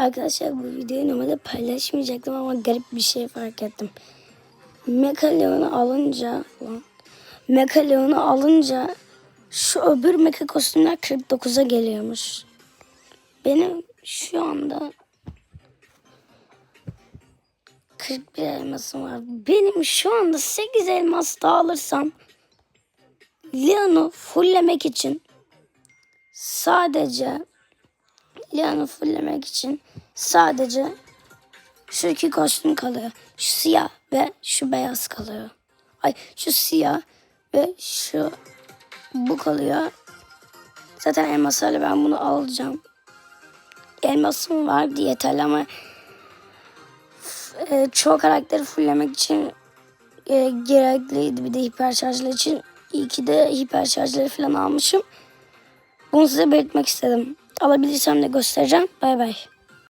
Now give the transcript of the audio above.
Arkadaşlar bu videoyu normalde paylaşmayacaktım ama garip bir şey fark ettim. Mecha Leon'u alınca lan, Mecha Leon'u alınca şu öbür mecha kostümler 49'a geliyormuş. Benim şu anda 41 elmasım var. Benim şu anda 8 elmas daha alırsam Leon'u fulllemek için sadece Leon'u fulllemek için sadece şu iki kostüm kalıyor. Şu siyah ve şu beyaz kalıyor. Ay şu siyah ve şu bu kalıyor. Zaten elmaslarla ben bunu alacağım. Elmasım vardı yeterli ama e, çoğu karakteri fulllemek için e, gerekliydi. Bir de hiper şarjlar için iyi ki de hiper şarjları falan almışım. Bunu size belirtmek istedim. Alabilirsem de göstereceğim. Bay bay.